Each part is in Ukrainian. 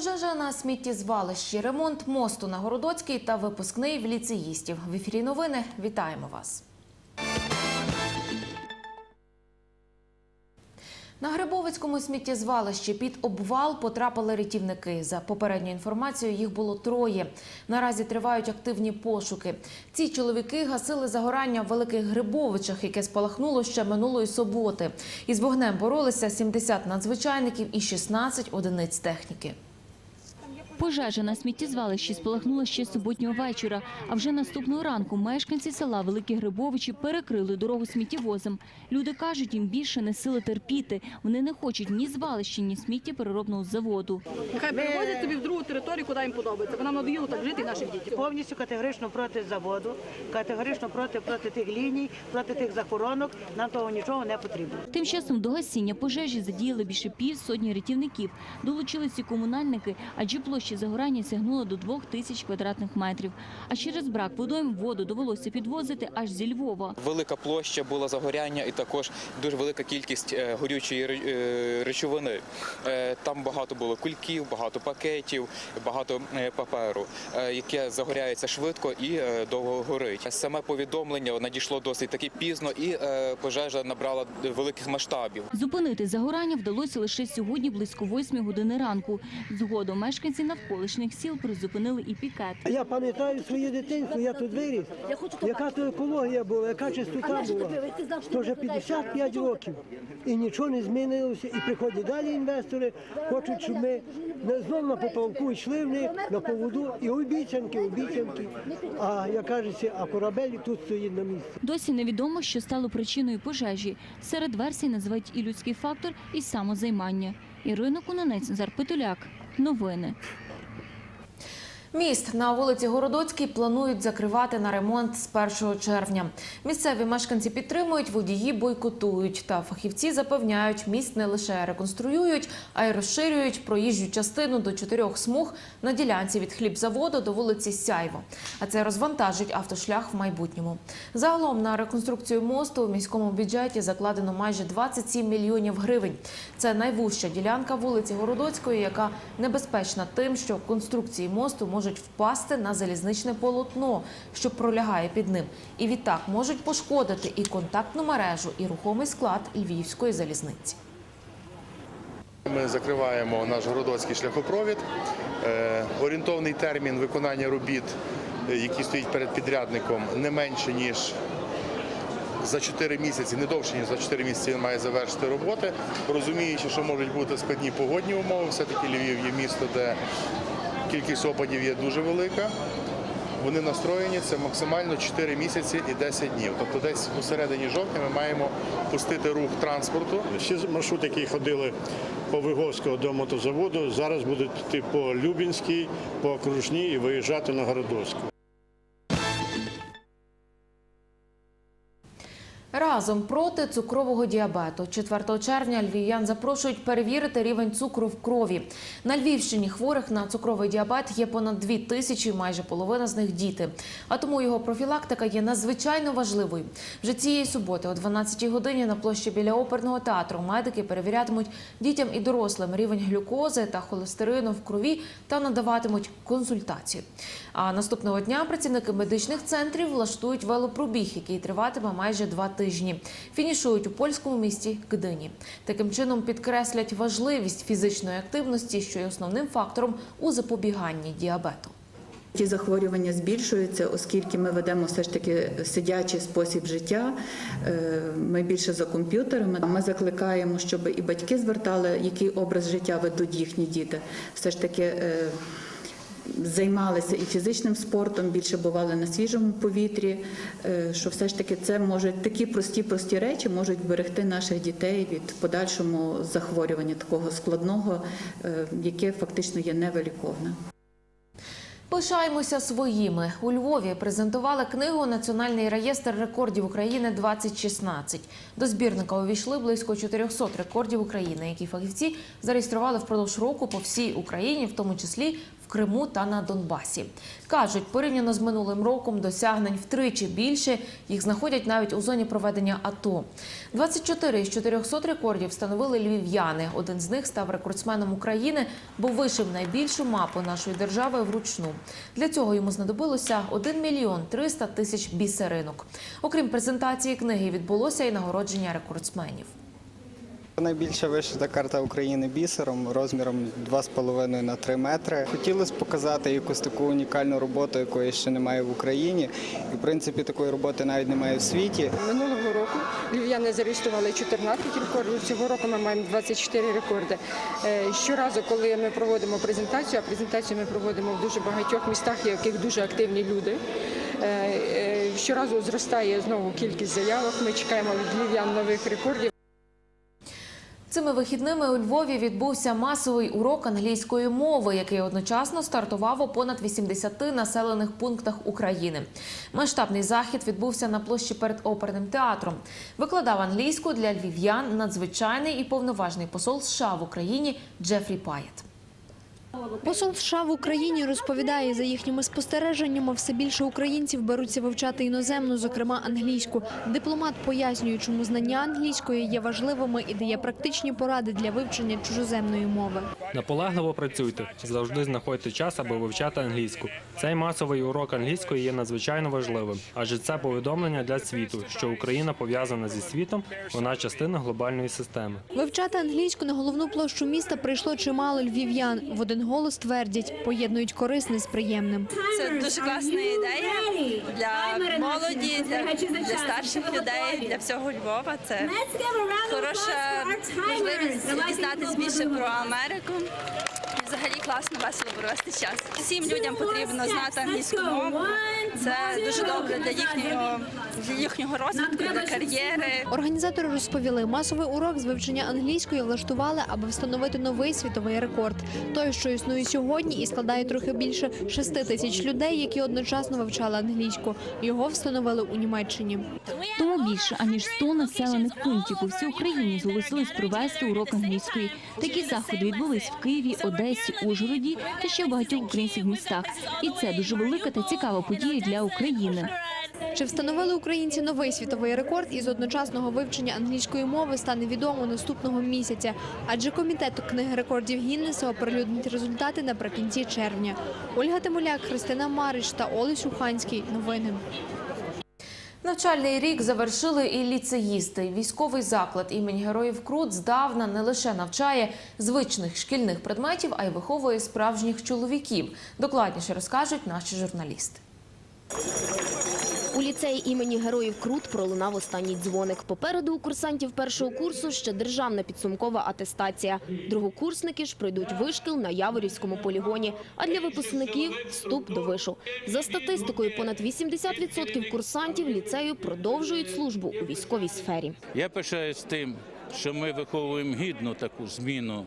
Пожежа на сміттєзвалищі, ремонт мосту на Городоцький та випускний в ліцеїстів. В ефірі новини вітаємо вас. На Грибовицькому сміттєзвалищі під обвал потрапили рятівники. За попередньою інформацією, їх було троє. Наразі тривають активні пошуки. Ці чоловіки гасили загорання в Великих Грибовичах, яке спалахнуло ще минулої суботи. Із вогнем боролися 70 надзвичайників і 16 одиниць техніки. Пожежа на сміттєзвалищі спалахнула ще суботнього вечора, а вже наступного ранку мешканці села Великі Грибовичі перекрили дорогу сміттєвозом. Люди кажуть, їм більше не сили терпіти. Вони не хочуть ні звалища, ні сміттєпереробного заводу. Нехай перевозять собі в другу територію, куди їм подобається. Бо нам надоїло так жити і наших дітей. Повністю категорично проти заводу, категорично проти, проти тих ліній, проти тих захоронок. Нам того нічого не потрібно. Тим часом до гасіння пожежі задіяли більше півсотні рятівників. Долучилися комунальники, адже площа загорання сягнула до двох тисяч квадратних метрів. А через брак водойм воду довелося підвозити аж зі Львова. Велика площа була загоряння і також дуже велика кількість е, горючої е, речовини. Е, Там багато було кульків, багато пакетів, багато паперу, яке загоряється швидко і довго горить. Саме повідомлення надійшло досить таки пізно, і пожежа набрала великих масштабів. Зупинити загорання вдалося лише сьогодні близько 8 години ранку. Згодом мешканці навколишніх сіл призупинили і пікет. Я пам'ятаю своє дитинство, я тут виріс. Я хочу Яка то екологія була, яка чистота була. То вже 55 років. І нічого не змінилося. І приходять далі інвестори, хочуть, щоб ми не знов на поплавку йшли в них на поводу. І обіцянки, обіцянки. А як кажеться, а корабель тут стоїть на місці. Досі невідомо, що стало причиною пожежі. Серед версій називають і людський фактор, і самозаймання. Ірина Кунонець, Назар Питуляк. Новини. Міст на вулиці Городоцькій планують закривати на ремонт з 1 червня. Місцеві мешканці підтримують, водії бойкотують. Та фахівці запевняють, міст не лише реконструюють, а й розширюють проїжджу частину до чотирьох смуг на ділянці від хлібзаводу до вулиці Сяйво. А це розвантажить автошлях в майбутньому. Загалом на реконструкцію мосту у міському бюджеті закладено майже 27 мільйонів гривень. Це найвужча ділянка вулиці Городоцької, яка небезпечна тим, що конструкції мосту можуть впасти на залізничне полотно, що пролягає під ним, і відтак можуть пошкодити і контактну мережу, і рухомий склад львівської залізниці. Ми закриваємо наш городоцький шляхопровід. Е, Орієнтовний термін виконання робіт, який стоїть перед підрядником, не менше ніж за 4 місяці, не довше ніж за 4 місяці він має завершити роботи. Розуміючи, що можуть бути складні погодні умови, все-таки Львів є місто, де кількість опадів є дуже велика. Вони настроєні це максимально 4 місяці і 10 днів. Тобто десь у середині жовтня ми маємо пустити рух транспорту. Всі маршрути, які ходили по Виговського до мотозаводу, зараз будуть йти по Любінській, по окружній і виїжджати на Городоцьку. Разом проти цукрового діабету 4 червня львів'ян запрошують перевірити рівень цукру в крові. На Львівщині хворих на цукровий діабет є понад 2 тисячі, майже половина з них діти. А тому його профілактика є надзвичайно важливою. Вже цієї суботи о 12 годині на площі біля оперного театру медики перевірятимуть дітям і дорослим рівень глюкози та холестерину в крові та надаватимуть консультації. А наступного дня працівники медичних центрів влаштують велопробіг, який триватиме майже два тижні. Фінішують у польському місті Гдині. Таким чином підкреслять важливість фізичної активності, що є основним фактором у запобіганні діабету. Ті захворювання збільшуються, оскільки ми ведемо все ж таки сидячий спосіб життя. е, Ми більше за комп'ютерами. Ми закликаємо, щоб і батьки звертали, який образ життя ведуть їхні діти. Все ж таки. Займалися і фізичним спортом, більше бували на свіжому повітрі. е, Що все ж таки це можуть такі прості прості речі можуть берегти наших дітей від подальшому захворювання такого складного, е, яке фактично є невиліковне. Пишаємося своїми. У Львові презентували книгу Національний реєстр рекордів України 2016. До збірника увійшли близько 400 рекордів України, які фахівці зареєстрували впродовж року по всій Україні, в тому числі Криму та на Донбасі. Кажуть, порівняно з минулим роком досягнень втричі більше. Їх знаходять навіть у зоні проведення АТО. 24 із 400 рекордів встановили львів'яни. Один з них став рекордсменом України, бо вишив найбільшу мапу нашої держави вручну. Для цього йому знадобилося 1 мільйон 300 тисяч бісеринок. Окрім презентації книги, відбулося і нагородження рекордсменів. Найбільша вишита карта України бісером розміром 2,5 на 3 метри. Хотілося показати якусь таку унікальну роботу, якої ще немає в Україні. І в принципі такої роботи навіть немає в світі. Минулого року львів'яни зареєстрували 14 рекордів. Цього року ми маємо 24 рекорди. Е, Щоразу, коли ми проводимо презентацію, а презентацію ми проводимо в дуже багатьох містах, в яких дуже активні люди. е, е, Щоразу зростає знову кількість заявок. Ми чекаємо від львів'ян нових рекордів. Цими вихідними у Львові відбувся масовий урок англійської мови, який одночасно стартував у понад 80 населених пунктах України. Масштабний захід відбувся на площі перед оперним театром. Викладав англійську для львів'ян надзвичайний і повноважний посол США в Україні Джефрі Паєт. Посол США в Україні розповідає, за їхніми спостереженнями все більше українців беруться вивчати іноземну, зокрема англійську. Дипломат пояснює, чому знання англійської є важливими і дає практичні поради для вивчення чужоземної мови. Наполегливо працюйте, завжди знаходьте час, аби вивчати англійську. Цей масовий урок англійської є надзвичайно важливим, адже це повідомлення для світу, що Україна пов'язана зі світом, вона частина глобальної системи. Вивчати англійську на головну площу міста прийшло чимало львів'ян. В один голос твердять, поєднують корисне з приємним. Це дуже класна ідея для молоді, для, для старших людей, для всього Львова. Це хороша можливість дізнатися більше про Америку. Взагалі класно, весело провести час. Всім людям потрібно знати англійську мову. Це дуже добре для їхнього для їхнього розвитку, для кар'єри. Організатори розповіли, масовий урок з вивчення англійської влаштували, аби встановити новий світовий рекорд. Той, що існує сьогодні, і складає трохи більше 6 тисяч людей, які одночасно вивчали англійську. Його встановили у Німеччині. Тому більше аніж 100 населених пунктів у всій Україні зголосились провести урок англійської. Такі заходи відбулись в Києві, Одесі, Ужгороді та ще в багатьох українських містах. І це дуже велика та цікава подія для України. Чи встановили українці новий світовий рекорд із одночасного вивчення англійської мови стане відомо наступного місяця, адже комітет книги рекордів Гіннеса оприлюднить результати наприкінці червня. Ольга Тимоляк, Христина Марич та Олесь Уханський. Новини. Навчальний рік завершили і ліцеїсти. Військовий заклад імені Героїв Крут здавна не лише навчає звичних шкільних предметів, а й виховує справжніх чоловіків. Докладніше розкажуть наші журналісти. У ліцеї імені Героїв Крут пролунав останній дзвоник. Попереду у курсантів першого курсу ще державна підсумкова атестація. Другокурсники ж пройдуть вишкіл на Яворівському полігоні. А для випускників – вступ до вишу. За статистикою, понад 80% курсантів ліцею продовжують службу у військовій сфері. Я пишаюсь тим, що ми виховуємо гідну таку зміну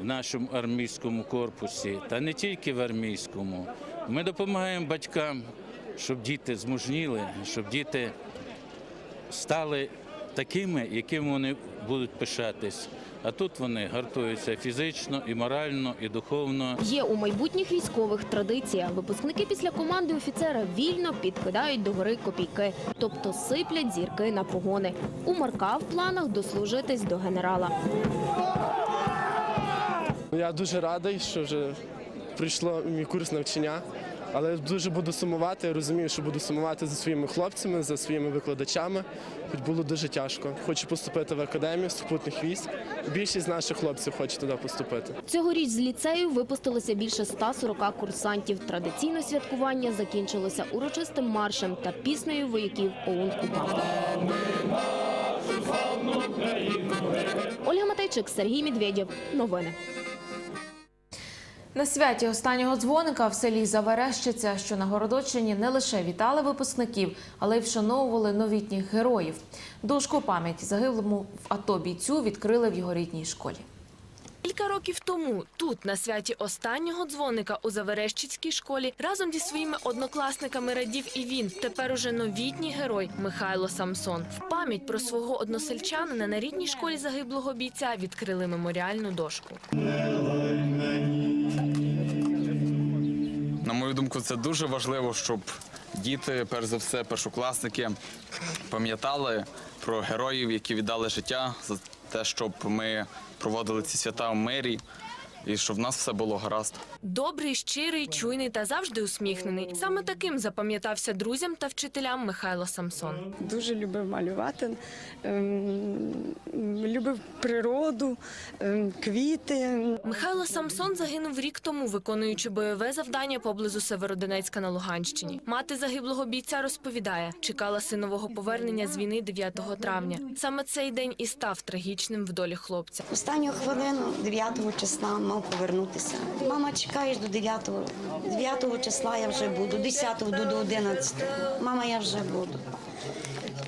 в нашому армійському корпусі, та не тільки в армійському. Ми допомагаємо батькам, щоб діти змужніли, щоб діти стали такими, якими вони будуть пишатись. А тут вони гартуються фізично, і морально, і духовно. Є у майбутніх військових традиція. Випускники після команди офіцера вільно підкидають до гори копійки, тобто сиплять зірки на погони. У Марка в планах дослужитись до генерала. Я дуже радий, що вже прийшло мій курс навчання, але дуже буду сумувати. Розумію, що буду сумувати за своїми хлопцями, за своїми викладачами. Хоч було дуже тяжко. Хочу поступити в академію сухопутних військ. Більшість наших хлопців хоче туди поступити. Цьогоріч з ліцею випустилося більше 140 курсантів. Традиційне святкування закінчилося урочистим маршем та піснею вояків ОУН УПА. Ольга Матейчик, Сергій Медведєв. Новини. На святі останнього дзвоника в селі Заверещиця, що на Городоччині, не лише вітали випускників, але й вшановували новітніх героїв. Дошку пам'яті загиблому в АТО бійцю відкрили в його рідній школі. Кілька років тому тут, на святі останнього дзвоника у Заверещицькій школі, разом зі своїми однокласниками радів і він, тепер уже новітній герой Михайло Самсон. В пам'ять про свого односельчанина на рідній школі загиблого бійця відкрили меморіальну дошку. Мою думку, це дуже важливо, щоб діти, перш за все, першокласники, пам'ятали про героїв, які віддали життя за те, щоб ми проводили ці свята в мирі і щоб в нас все було гаразд. Добрий, щирий, чуйний та завжди усміхнений. Саме таким запам'ятався друзям та вчителям Михайло Самсон. Дуже любив малювати, ем, любив природу, ем, квіти. Михайло Самсон загинув рік тому, виконуючи бойове завдання поблизу Северодонецька на Луганщині. Мати загиблого бійця розповідає, чекала синового повернення з війни 9 травня. Саме цей день і став трагічним в долі хлопця. Останню хвилину 9 числа мав повернутися. Мама, чекаєш до 9-го. 9 числа я вже буду, 10-го до до 11 Мама, я вже буду.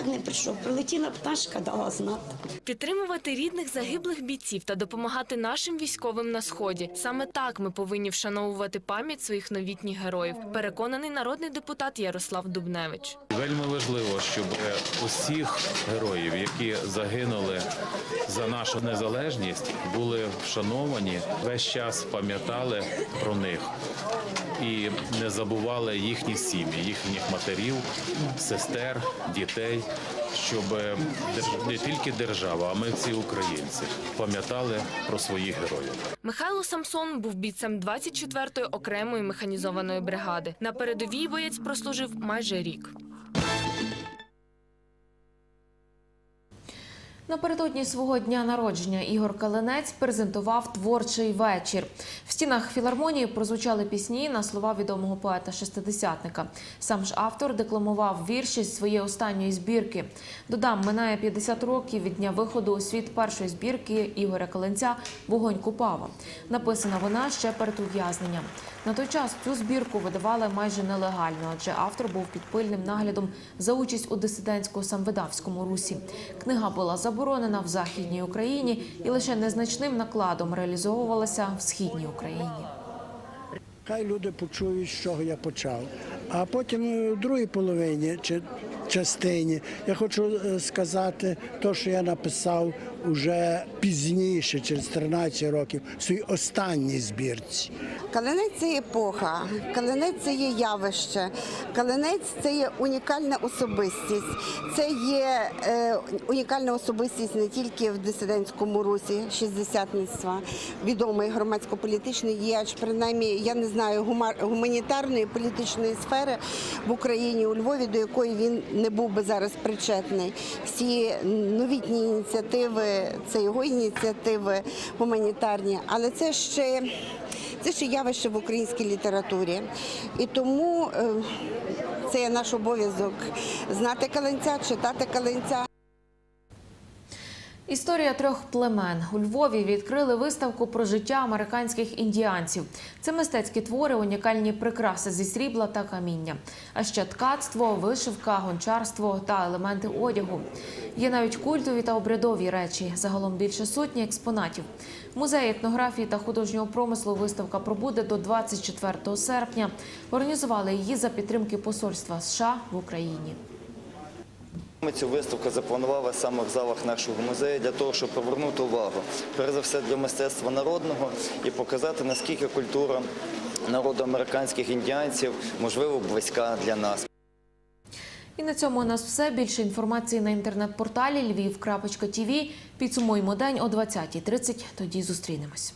Так не прийшов. Прилетіла пташка, дала знати. Підтримувати рідних загиблих бійців та допомагати нашим військовим на сході. Саме так ми повинні вшановувати пам'ять своїх новітніх героїв. Переконаний народний депутат Ярослав Дубневич. Вельми важливо, щоб усіх героїв, які загинули за нашу незалежність, були вшановані, весь час пам'ятали про них і не забували їхні сім'ї, їхніх матерів, сестер, дітей, щоб е, не тільки держава, а ми всі українці пам'ятали про своїх героїв. Михайло Самсон був бійцем 24-ї окремої механізованої бригади. На передовій боєць прослужив майже рік. Напередодні свого дня народження Ігор Калинець презентував творчий вечір. В стінах філармонії прозвучали пісні на слова відомого поета-шестидесятника. Сам ж автор декламував вірші з своєї останньої збірки. Додам, минає 50 років від дня виходу у світ першої збірки Ігоря Калинця Вогонь Купава. Написана вона ще перед ув'язненням. На той час цю збірку видавали майже нелегально, адже автор був під пильним наглядом за участь у дисидентсько-самвидавському русі. Книга була заборонена в Західній Україні і лише незначним накладом реалізовувалася в Східній Україні. Хай люди почують, з чого я почав. А потім у другій половині чи частині я хочу е, сказати те, що я написав уже пізніше, через 13 років, в своїй останній збірці. Калинець це епоха, калинець це є явище, калинець це є унікальна особистість. Це є е, унікальна особистість не тільки в дисидентському русі шістдесятництва, відомий громадсько-політичний діяч, принаймні, я не знаю, гума- гуманітарної політичної сфери в Україні, у Львові, до якої він не був би зараз причетний. Всі новітні ініціативи, це його ініціативи гуманітарні, але це ще. Це ще явище в українській літературі. І тому е, це є наш обов'язок знати каленця, читати каленця. Історія трьох племен у Львові відкрили виставку про життя американських індіанців. Це мистецькі твори, унікальні прикраси зі срібла та каміння, а ще ткацтво, вишивка, гончарство та елементи одягу. Є навіть культові та обрядові речі. Загалом більше сотні експонатів. В музеї етнографії та художнього промислу виставка пробуде до 24 серпня. Організували її за підтримки посольства США в Україні. Ми цю виставку запланували саме в залах нашого музею для того, щоб привернути увагу, перш за все для мистецтва народного і показати, наскільки культура народу американських індіанців можливо близька для нас. І на цьому у нас все. Більше інформації на інтернет-порталі lviv.tv. Підсумуємо день о 20.30. Тоді зустрінемось.